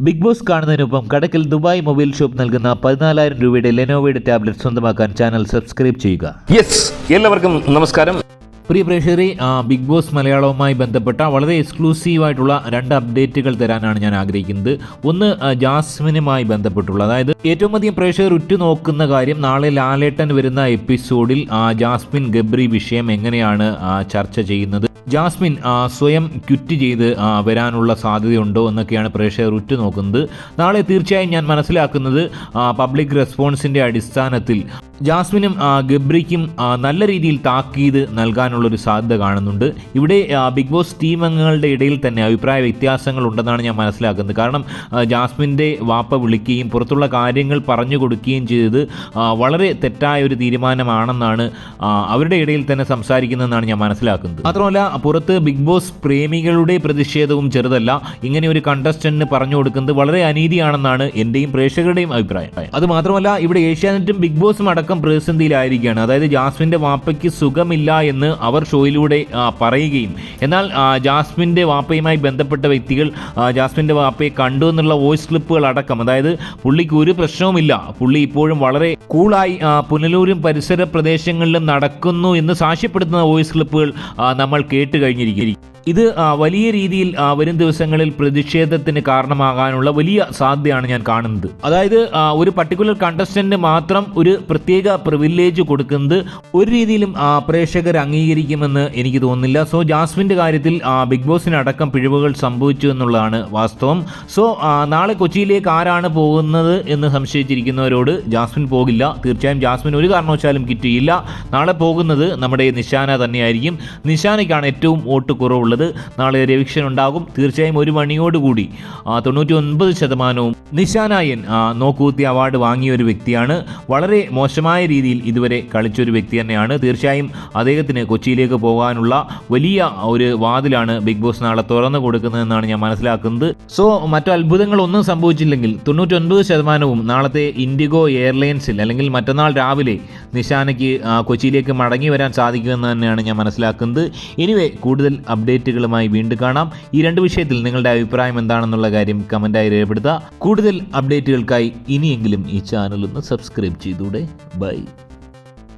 Big boss കാണുന്നതിനൊപ്പം Kadakkal Dubai mobile shop നൽകുന്ന പതിനാലായിരം രൂപയുടെ ലെനോവയുടെ ടാബ്ലറ്റ് സ്വന്തമാക്കാൻ ചാനൽ സബ്സ്ക്രൈബ് ചെയ്യുക. യെസ് എല്ലാവർക്കും നമസ്കാരം. പ്രിയ പ്രേക്ഷകരെ ബിഗ് ബോസ് മലയാളവുമായി ബന്ധപ്പെട്ട വളരെ എക്സ്ക്ലൂസീവ് ആയിട്ടുള്ള രണ്ട് അപ്ഡേറ്റുകൾ തരാനാണ് ഞാൻ ആഗ്രഹിക്കുന്നത്. ഒന്ന് ജാസ്മിനുമായി ബന്ധപ്പെട്ടുള്ള. അതായത് ഏറ്റവും അധികം പ്രേക്ഷകർ ഉറ്റുനോക്കുന്ന കാര്യം നാളെ ലാലേട്ടൻ വരുന്ന എപ്പിസോഡിൽ ആ, ജാസ്മിൻ ഗബ്രി വിഷയം എങ്ങനെയാണ് ചർച്ച ചെയ്യുന്നത് ജാസ്മിൻ സ്വയം ക്വിറ്റ് ചെയ്ത് വരാനുള്ള സാധ്യതയുണ്ടോ എന്നൊക്കെയാണ് പ്രേക്ഷകർ ഉറ്റുനോക്കുന്നത്. നാളെ തീർച്ചയായും ഞാൻ മനസ്സിലാക്കുന്നത് പബ്ലിക് റെസ്പോൺസിന്റെ അടിസ്ഥാനത്തിൽ ജാസ്മിനും ഗബ്രിക്കും നല്ല രീതിയിൽ താക്കീത് നൽകാനുള്ളൊരു സാധ്യത കാണുന്നുണ്ട്. ഇവിടെ ബിഗ് ബോസ് ടീം അംഗങ്ങളുടെ ഇടയിൽ തന്നെ അഭിപ്രായ വ്യത്യാസങ്ങൾ ഉണ്ടെന്നാണ് ഞാൻ മനസ്സിലാക്കുന്നത്. കാരണം ജാസ്മിന്റെ വാപ്പ വിളിക്കുകയും പുറത്തുള്ള കാര്യങ്ങൾ പറഞ്ഞു കൊടുക്കുകയും ചെയ്തത് വളരെ തെറ്റായ ഒരു തീരുമാനമാണെന്നാണ് അവരുടെ ഇടയിൽ തന്നെ സംസാരിക്കുന്നതെന്നാണ് ഞാൻ മനസ്സിലാക്കുന്നത്. മാത്രമല്ല പുറത്ത് ബിഗ് ബോസ് പ്രേമികളുടെ പ്രതിഷേധവും ചെറുതല്ല. ഇങ്ങനെ ഒരു കണ്ടസ്റ്റന്റിന് പറഞ്ഞു കൊടുക്കുന്നത് വളരെ അനീതിയാണെന്നാണ് എന്റെയും പ്രേക്ഷകരുടെയും അഭിപ്രായം. അത് മാത്രമല്ല ഇവിടെ ഏഷ്യാനെറ്റും ബിഗ് ബോസും അടക്കം പ്രതിസന്ധിയിലായിരിക്കുകയാണ്. അതായത് ജാസ്മിന്റെ വാപ്പയ്ക്ക് സുഖമില്ല എന്ന് അവർ ഷോയിലൂടെ പറയുകയും. എന്നാൽ ജാസ്മിന്റെ വാപ്പയുമായി ബന്ധപ്പെട്ട വ്യക്തികൾ ജാസ്മിന്റെ വാപ്പയെ കണ്ടു എന്നുള്ള വോയിസ് ക്ലിപ്പുകൾ അടക്കം. അതായത് പുള്ളിക്ക് ഒരു പ്രശ്നവുമില്ല. പുള്ളി ഇപ്പോഴും വളരെ കൂളായി പുനലൂരും പരിസര പ്രദേശങ്ങളിലും നടക്കുന്നു എന്ന് സാക്ഷ്യപ്പെടുത്തുന്ന വോയിസ് ക്ലിപ്പുകൾ നമ്മൾ കേട്ട് കഴിഞ്ഞിരിക്കും. ഇത് വലിയ രീതിയിൽ വരും ദിവസങ്ങളിൽ പ്രതിഷേധത്തിന് കാരണമാകാനുള്ള വലിയ സാധ്യതയാണ് ഞാൻ കാണുന്നത്. അതായത് ഒരു പർട്ടിക്കുലർ കണ്ടസ്റ്റന്റിന് മാത്രം ഒരു പ്രത്യേക പ്രിവിലേജ് കൊടുക്കുന്നത് ഒരു രീതിയിലും പ്രേക്ഷകർ അംഗീകരിക്കുമെന്ന് എനിക്ക് തോന്നുന്നില്ല. സോ ജാസ്മിന്റെ കാര്യത്തിൽ ബിഗ് ബിഗ് ബോസിനടക്കം പിഴവുകൾ സംഭവിച്ചു എന്നുള്ളതാണ് വാസ്തവം. സോ നാളെ കൊച്ചിയിലേക്ക് ആരാണ് പോകുന്നത് എന്ന് സംശയിച്ചിരിക്കുന്നവരോട് ജാസ്മിൻ പോകില്ല. തീർച്ചയായും ജാസ്മിൻ ഒരു കാരണവശാലും കിട്ടിയില്ല. നാളെ പോകുന്നത് നമ്മുടെ നിശാന തന്നെയായിരിക്കും. നിശാനയ്ക്കാണ് ഏറ്റവും വോട്ട് കുറവുള്ളത്. നാളെ റിവിഷൻ ഉണ്ടാകും തീർച്ചയായും ഒരു മണിയോടുകൂടി. തൊണ്ണൂറ്റി ഒൻപത് ശതമാനവും നിശാനായൻ നോക്കൂത്തി അവാർഡ് വാങ്ങിയ ഒരു വ്യക്തിയാണ്. വളരെ മോശമായ രീതിയിൽ ഇതുവരെ കളിച്ചൊരു വ്യക്തി തന്നെയാണ്. തീർച്ചയായും അദ്ദേഹത്തിന് കൊച്ചിയിലേക്ക് പോകാനുള്ള വലിയ ഒരു വാതിലാണ് ബിഗ് ബോസ് നാളെ തുറന്നു കൊടുക്കുന്നതെന്നാണ് ഞാൻ മനസ്സിലാക്കുന്നത്. സോ മറ്റു അത്ഭുതങ്ങളൊന്നും സംഭവിച്ചില്ലെങ്കിൽ തൊണ്ണൂറ്റൊൻപത് ശതമാനവും നാളത്തെ ഇൻഡിഗോ എയർലൈൻസിൽ അല്ലെങ്കിൽ മറ്റന്നാൾ രാവിലെ നിശാനയ്ക്ക് കൊച്ചിയിലേക്ക് മടങ്ങി വരാൻ സാധിക്കുമെന്ന് തന്നെയാണ് ഞാൻ മനസ്സിലാക്കുന്നത്. ഇനിവേ കൂടുതൽ അപ്ഡേറ്റുകളുമായി വീണ്ടും കാണാം. ഈ രണ്ട് വിഷയത്തിൽ നിങ്ങളുടെ അഭിപ്രായം എന്താണെന്നുള്ള കാര്യം കമന്റായി രേഖപ്പെടുത്തുക. കൂടുതൽ അപ്ഡേറ്റുകൾക്കായി ഇനിയെങ്കിലും ഈ ചാനൽ ഒന്ന് സബ്സ്ക്രൈബ് ചെയ്തൂടെ. ബൈ